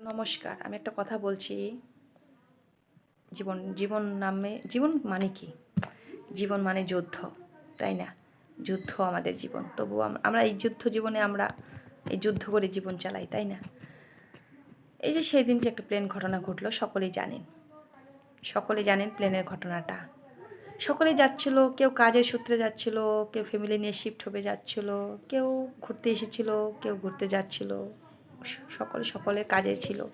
নমস্কার, আমি একটা কথা বলছি। জীবন জীবন নামে, জীবন মানে কি? জীবন মানে যুদ্ধ, তাই না? যুদ্ধ আমাদের জীবন। তবু আমরা এই যুদ্ধ জীবনে আমরা, এই যুদ্ধ করে জীবন চালাই, তাই না? এই যে সেই দিন যে একটা প্লেন ঘটনা ঘটলো, সকলেই জানেন। সকলে জানেন প্লেনের ঘটনাটা। সকলে যাচ্ছিল, কেউ কাজের সূত্রে যাচ্ছিল, কেউ ফ্যামিলি নিয়ে শিফট হবে যাচ্ছিল, কেউ ঘুরতে এসেছিল, কেউ ঘুরতে যাচ্ছিল। সকলে সকলের কাজে ছিল।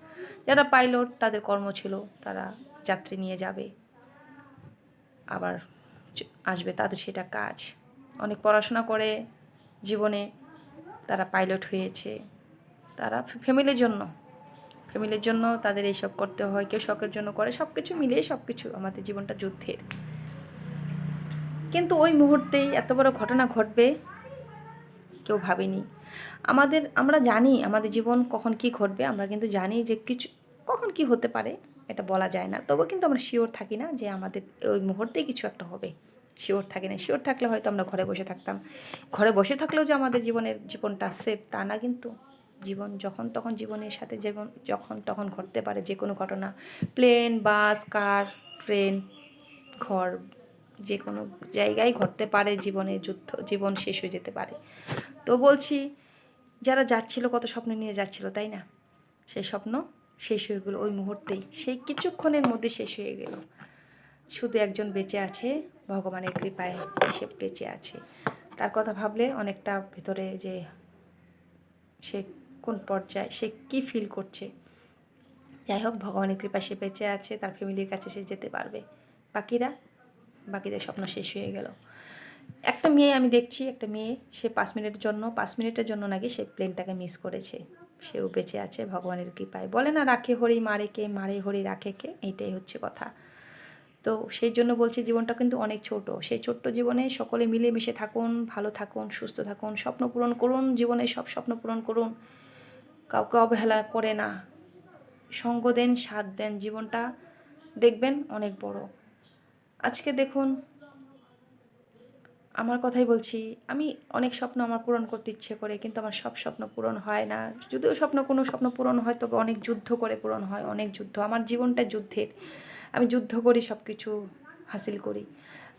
যারা পাইলট, তাদের কর্ম ছিল, তারা যাত্রী নিয়ে যাবে। আবার আসবে তাদের সেটা কাজ। অনেক পড়াশোনা করে জীবনে তারা পাইলট হয়েছে। তারা ফ্যামিলির জন্য। ফ্যামিলির জন্য তাদের এইসব করতে হয়। কেউ শখের জন্য করে। সব কিছু মিলিয়ে সব কিছু আমাদের জীবনটা যুদ্ধের। কিন্তু ওই মুহূর্তেই এত বড় ঘটনা ঘটবে কেউ ভাবেনি। আমাদের, আমরা জানি আমাদের জীবন কখন কি ঘটবে, আমরা কিন্তু জানি যে কিছু, কখন কি হতে পারে, এটা বলা যায় না। তবু কিন্তু আমরা শিওর থাকি না যে আমাদের ওই মুহূর্তেই কিছু একটা হবে। শিওর থাকি না। শিওর থাকলে হয়তো আমরা ঘরে বসে থাকতাম। ঘরে বসে থাকলেও যে আমাদের জীবনের জীবনটা সেফ তা না কিন্তু জীবন যখন তখন জীবনের সাথে জীবন যখন তখন ঘটতে পারে যে কোনো ঘটনা। প্লেন বাস কার ট্রেন ঘর যে কোনো জায়গায় ঘটতে পারে জীবনে যুদ্ধ, জীবন শেষ হয়ে যেতে পারে। তো বলছি, যারা যাচ্ছিল, কত স্বপ্ন নিয়ে যাচ্ছিল, তাই না? সেই স্বপ্ন শেষ হয়ে গেলো ওই মুহূর্তেই। সেই কিছুক্ষণের মধ্যে শেষ হয়ে গেল। শুধু একজন বেঁচে আছে, ভগবানের কৃপায় সে বেঁচে আছে। তার কথা ভাবলে অনেকটা ভেতরে যে সে কোন পর্যায়ে, সে কি ফিল করছে। যাই হোক, ভগবানের কৃপা সে বেঁচে আছে, তার ফ্যামিলির কাছে সে যেতে পারবে। বাকিরা, বাকিদের স্বপ্ন শেষ হয়ে গেল। একটা মেয়ে আমি দেখছি, একটা মেয়ে, সে পাঁচ মিনিটের জন্য, পাঁচ মিনিটের জন্য নাকি সে প্লেনটাকে মিস করেছে। সেও বেঁচে আছে, ভগবানের কৃপায়। বলে না, রাখে হরি, মারে কে, মারে হরি, রাখে কে? এইটাই হচ্ছে কথা। তো সেই জন্য বলছি জীবনটা কিন্তু অনেক ছোট। সেই ছোট্ট জীবনে সকলে মিলেমিশে থাকুন, ভালো থাকুন, সুস্থ থাকুন, স্বপ্ন পূরণ করুন, জীবনে সব স্বপ্ন পূরণ করুন। কাউকে অবহেলা করে না। সঙ্গ দেন, সাথ দেন, জীবনটা দেখবেন অনেক বড়। আজকে দেখুন আমার কথাই বলছি, আমি অনেক স্বপ্ন আমার পূরণ করতে ইচ্ছে করে, কিন্তু আমার সব স্বপ্ন পূরণ হয় না। যদিও স্বপ্ন কোনো স্বপ্ন পূরণ হয়, তবে অনেক যুদ্ধ করে পূরণ হয়, অনেক যুদ্ধ। আমার জীবনটা যুদ্ধের। আমি যুদ্ধ করি সব কিছু হাসিল করি।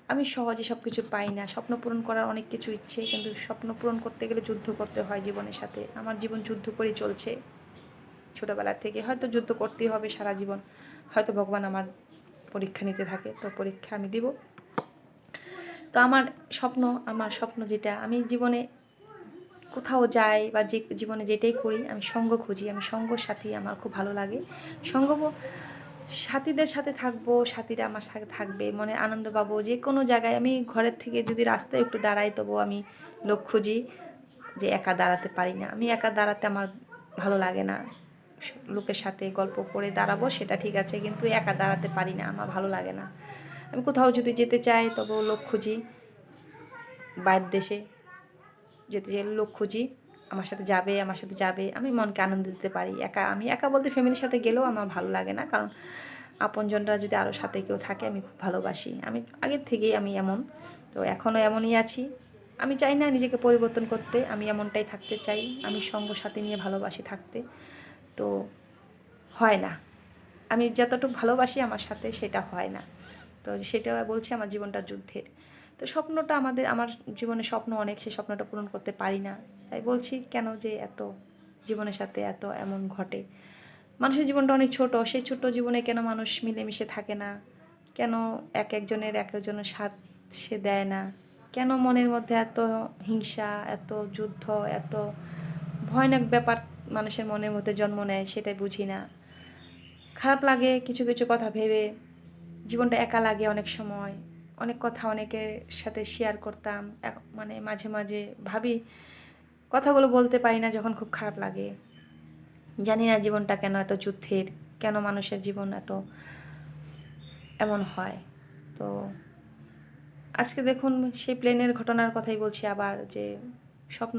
আমি সহজে সব কিছু পাই না। স্বপ্ন পূরণ করার অনেক কিছু ইচ্ছে, কিন্তু স্বপ্ন পূরণ করতে গেলে যুদ্ধ করতে হয় জীবনের সাথে। আমার জীবন যুদ্ধ করেই চলছে। ছোটোবেলা থেকে হয়তো যুদ্ধ করতেই হবে সারা জীবন। হয়তো ভগবান আমার পরীক্ষা নিতে থাকে, তো পরীক্ষা আমি দিব। তো আমার স্বপ্ন আমার স্বপ্ন যেটা, আমি জীবনে কোথাও যাই বা যে জীবনে যেটাই করি, আমি সঙ্গ খুঁজি, আমি সঙ্গ সাথী, আমার খুব ভালো লাগে। সঙ্গ সাথীদের সাথে থাকব, সাথীরা আমার সাথে থাকবে মনে আনন্দ পাবো যে কোনো জায়গায় আমি ঘরের থেকে যদি রাস্তায় একটু দাঁড়াই তবু আমি লোক খুঁজি যে একা দাঁড়াতে পারি না। আমি একা দাঁড়াতে আমার ভালো লাগে না। লোকের সাথে গল্প করে দাঁড়াবো, সেটা ঠিক আছে, কিন্তু একা দাঁড়াতে পারি না, আমার ভালো লাগে না। আমি কোথাও যদি যেতে চাই তবেও লোক খুঁজি। বাইরের দেশে যেতে চাই, লোক খুঁজি। আমার সাথে যাবে, আমার সাথে যাবে। আমি মনকে আনন্দ দিতে পারি। একা, আমি একা বলতে ফ্যামিলির সাথে গেলেও আমার ভালো লাগে না। কারণ আপনজনরা যদি আরও সাথে কেউ থাকে, আমি খুব ভালোবাসি। আমি আগের থেকেই আমি এমন। তো এখনও এমনই আছি। আমি চাই না নিজেকে পরিবর্তন করতে। আমি এমনটাই থাকতে চাই। আমি সঙ্গ সাথে নিয়ে ভালোবাসি থাকতে। তো হয় না। আমি যতটুকু ভালোবাসি আমার সাথে, সেটা হয় না। তো সেটা বলছি আমার জীবনটা যুদ্ধের। তো স্বপ্নটা আমাদের, আমার জীবনে স্বপ্ন অনেক, সে স্বপ্নটা পূরণ করতে পারি না। তাই বলছি, কেন যে এত জীবনের সাথে এত এমন ঘটে? মানুষের জীবনটা অনেক ছোট সেই ছোট জীবনে কেন মানুষ মিলেমিশে থাকে না? কেন এক একজনের এক একজনের সাথ সে দেয় না? কেন মনের মধ্যে এত হিংসা, এত যুদ্ধ, এত ভয়ানক ব্যাপার মানুষের মনের মধ্যে জন্ম নেয় সেটাই বুঝি না। খারাপ লাগে কিছু কিছু কথা ভেবে জীবনটা একা লাগে অনেক সময়। অনেক কথা অনেকের সাথে শেয়ার করতাম। মানে মাঝে মাঝে ভাবি, কথাগুলো বলতে পারি না যখন খুব খারাপ লাগে। জানি না জীবনটা কেন এত যুদ্ধের, কেন মানুষের জীবন এত এমন হয়। তো আজকে দেখুন সেই প্লেনের ঘটনার কথাই বলছি আবার যে স্বপ্ন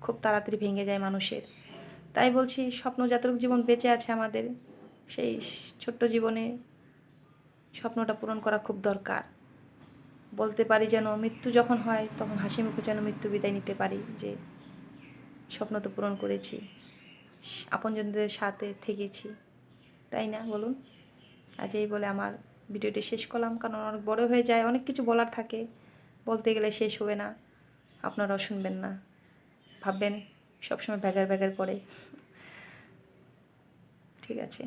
খুব তাড়াতাড়ি ভেঙে যায় মানুষের। তাই বলছি স্বপ্ন যতটুকু জীবন বেঁচে আছে আমাদের, সেই ছোট্ট জীবনে স্বপ্নটা পূরণ করা খুব দরকার। বলতে পারি যেন মৃত্যু যখন হয়, তখন হাসি মুখে যেন মৃত্যু বিদায় নিতে পারি যে স্বপ্ন তো পূরণ করেছি, আপনজনদের সাথে থেকেছি। তাই না? বলুন। আজ এই বলে আমার ভিডিওটি শেষ করলাম, কারণ অনেক বড় হয়ে যায়, অনেক কিছু বলার থাকে। বলতে গেলে শেষ হবে না, আপনারাও শুনবেন না। ভাববেন সবসময় ব্যাগার ব্যাগার করে। ঠিক আছে।